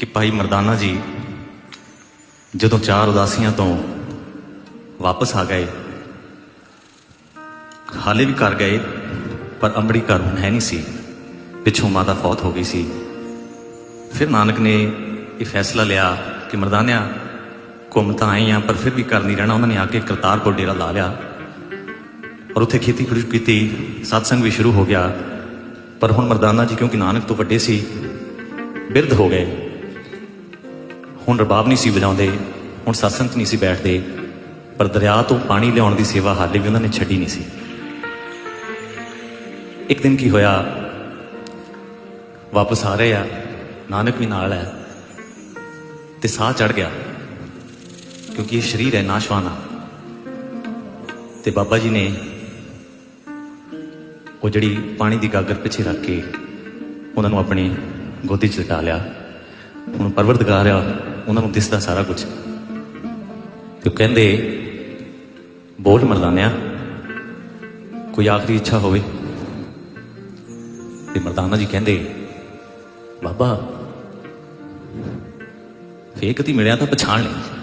ਕਿ ਭਾਈ ਮਰਦਾਨਾ ਜੀ ਜਦੋਂ ਚਾਰ ਉਦਾਸੀਆਂ ਤੋਂ ਵਾਪਸ ਆ ਗਏ, ਹਾਲੇ ਵੀ ਘਰ ਗਏ, ਪਰ ਅੰਬੜੀ ਘਰ ਹੁਣ ਹੈ ਨਹੀਂ ਸੀ। ਪਿੱਛੋਂ ਮਾਤਾ ਫੌਤ ਹੋ ਗਈ ਸੀ। ਫਿਰ ਨਾਨਕ ਨੇ ਇਹ ਫੈਸਲਾ ਲਿਆ ਕਿ ਮਰਦਾਨਿਆਂ, ਘੁੰਮ ਤਾਂ ਆਏ ਆ, ਪਰ ਫਿਰ ਵੀ ਘਰ ਨਹੀਂ ਰਹਿਣਾ, ਉਹਨਾਂ ਨੇ ਆ ਕੇ ਕਰਤਾਰਪੁਰ ਡੇਰਾ ਲਾ ਲਿਆ। ਔਰ ਉੱਥੇ ਖੇਤੀ ਸ਼ੁਰੂ ਕੀਤੀ satsang ਵੀ ਸ਼ੁਰੂ ਹੋ ਗਿਆ। ਪਰ ਹੁਣ ਮਰਦਾਨਾ ਜੀ ਕਿਉਂਕਿ ਨਾਨਕ ਤੋਂ ਵੱਡੇ ਸੀ, ਬਿਰਧ ਹੋ ਗਏ। ਹੁਣ ਰਬਾਬ ਨਹੀਂ ਸੀ ਵਜਾਉਂਦੇ, ਹੁਣ satsang ਨਹੀਂ ਸੀ ਬੈਠਦੇ, ਪਰ ਦਰਿਆ ਤੋਂ ਪਾਣੀ ਲਿਆਉਣ ਦੀ ਸੇਵਾ ਹਾਲੇ ਵੀ ਉਹਨਾਂ ਨੇ ਛੱਡੀ ਨਹੀਂ ਸੀ। ਇੱਕ ਦਿਨ ਕੀ ਹੋਇਆ? ਵਾਪਸ ਆ ਰਹੇ ਆ, ਨਾਨਕ ਵੀ ਨਾਲ ਹੈ। ਤੇ ਸਾਹ ਚੜ ਗਿਆ, ਕਿਉਂਕਿ ਇਹ ਸਰੀਰ ਹੈ ਨਾਸ਼ਵਾਨਾ ਤੇ ਬਾਬਾ ਜੀ ਨੇ ਉਹ ਜਿਹੜੀ ਪਾਣੀ ਦੀ ਗਾਗਰ ਪਿੱਛੇ ਰੱਖ ਕੇ ਉਹਨਾਂ ਨੂੰ ਆਪਣੀ ਗੋਦੀ 'ਚ ਲਟਾ ਲਿਆ। ਹੁਣ ਪਰਵਰਦਗਾਰ ਆ, ਉਹਨਾਂ ਨੂੰ ਦਿਸਦਾ ਸਾਰਾ ਕੁਝ ਤੇ ਉਹ ਕਹਿੰਦੇ, ਬੋਲ ਮਰਦਾਨਿਆ, ਕੋਈ ਆਖਰੀ ਇੱਛਾ ਹੋਵੇ? ਤੇ ਮਰਦਾਨਾ ਜੀ ਕਹਿੰਦੇ, ਬਾਬਾ ਫੇਰ ਕਦੀ ਮਿਲਿਆ ਤਾਂ ਪਛਾਣ ਲਈ।